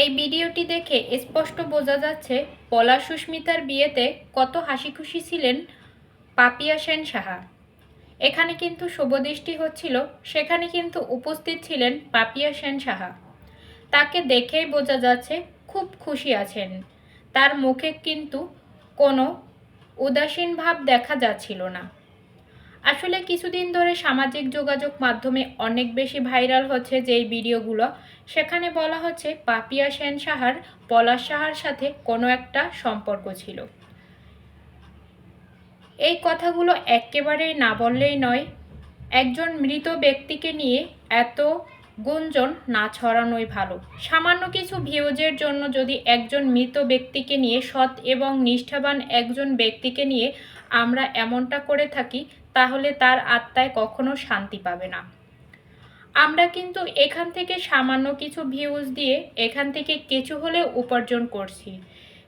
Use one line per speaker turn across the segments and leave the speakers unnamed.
এই ভিডিওটি দেখে স্পষ্ট বোঝা যাচ্ছে, পলা সুস্মিতার বিয়েতে কত হাসি খুশি ছিলেন পাপিয়া সেন সাহা। এখানে কিন্তু শুভদৃষ্টি হচ্ছিল, সেখানে কিন্তু উপস্থিত ছিলেন পাপিয়া সেন সাহা। তাকে দেখেই বোঝা যাচ্ছে খুব খুশি আছেন। তার মুখে কিন্তু কোনো উদাসীন ভাব দেখা যাচ্ছিল না। আসলে কিছুদিন ধরে সামাজিক যোগাযোগ মাধ্যমে অনেক বেশি ভাইরাল হচ্ছে যেই ভিডিওগুলো। সেখানে বলা হচ্ছে পাপিয়া সেন সাহার, পলাশ সাহার সাথে কোনো একটা সম্পর্ক ছিল। এই কথাগুলো একেবারেই না বললেই নয়, একজন মৃত ব্যক্তিকে নিয়ে এত গুঞ্জন না ছড়ানোই ভালো। সামান্য কিছু ভিউজের জন্য যদি একজন মৃত ব্যক্তিকে নিয়ে সৎ এবং নিষ্ঠাবান একজন ব্যক্তিকে নিয়ে আমরা এমনটা করে থাকি, তাহলে তার আত্মায় কখনো শান্তি পাবে না। আমরা কিন্তু এখান থেকে সামান্য কিছু ভিউজ দিয়ে এখান থেকে কিছু হলে উপার্জন করছি।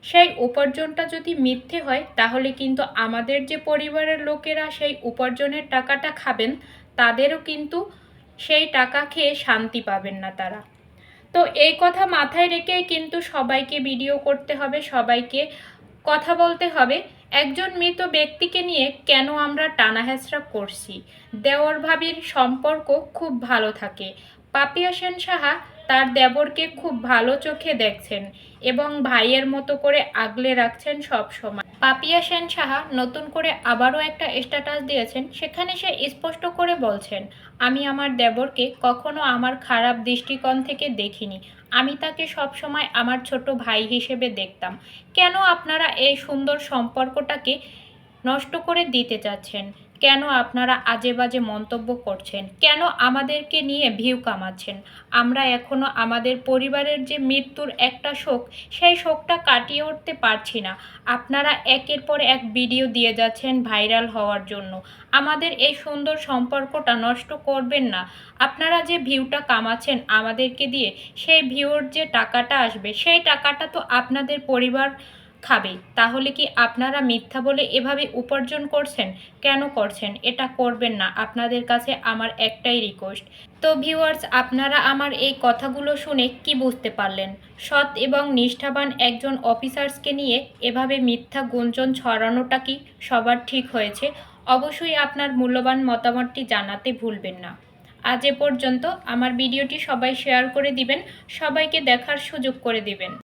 সেই উপার্জনটা যদি মিথ্যে হয়, তাহলে কিন্তু আমাদের যে পরিবারের লোকেরা সেই উপার্জনের টাকাটা খাবেন, তাদেরও কিন্তু সেই টাকা খেয়ে শান্তি পাবেন না তারা। তো এই কথা মাথায় রেখে কিন্তু সবাইকে ভিডিও করতে হবে, সবাইকে কথা বলতে হবে, একজন মৃত ব্যক্তিকে নিয়ে কেন আমরা টানাহেঁচড়া করছি? দেওয়ার ভাবির সম্পর্ক খুব ভালো থাকে। পাপিয়া সেন সাহা তার দেবরকে খুব ভালো চোখে দেখছেন এবং ভাইয়ের মতো করে আগলে রাখছেন সব সময়। পাপিয়া সেন সাহা নতুন করে আবারও একটা স্ট্যাটাস দিয়েছেন, সেখানে সে স্পষ্ট করে বলছেন, আমি আমার দেবরকে কখনো আমার খারাপ দৃষ্টিকোণ থেকে দেখিনি। আমি তাকে সবসময় আমার ছোট ভাই হিসেবে দেখতাম। কেন আপনারা এই সুন্দর সম্পর্কটাকে নষ্ট করে দিতে চাচ্ছেন? কেন আপনারা আজে বাজে মন্তব্য করছেন? কেন আমাদেরকে নিয়ে ভিউ কামাচ্ছেন? আমরা এখনও আমাদের পরিবারের যে মৃত্যুর একটা শোক, সেই শোকটা কাটিয়ে উঠতে পারছি না। আপনারা একের পর এক ভিডিও দিয়ে যাচ্ছেন ভাইরাল হওয়ার জন্য। আমাদের এই সুন্দর সম্পর্কটা নষ্ট করবেন না। আপনারা যে ভিউটা কামাচ্ছেন আমাদেরকে দিয়ে, সেই ভিউর যে টাকাটা আসবে, সেই টাকাটা তো আপনাদের পরিবার খাবে। তাহলে কি আপনারা মিথ্যা বলে এভাবে উপার্জন করছেন? কেন করছেন? এটা করবেন না। আপনাদের কাছে আমার একটাই রিকোয়েস্ট তো ভিউয়ার্স আপনারা আমার এই কথাগুলো শুনে কি বুঝতে পারলেন? সৎ এবং নিষ্ঠাবান একজন অফিসার্সকে নিয়ে এভাবে মিথ্যা গুঞ্জন ছড়ানোটা কি সবার ঠিক হয়েছে? অবশ্যই আপনার মূল্যবান মতামতটি জানাতে ভুলবেন না। আজ এ পর্যন্ত। আমার ভিডিওটি সবাই শেয়ার করে দিবেন। সবাইকে দেখার সুযোগ করে দিবেন।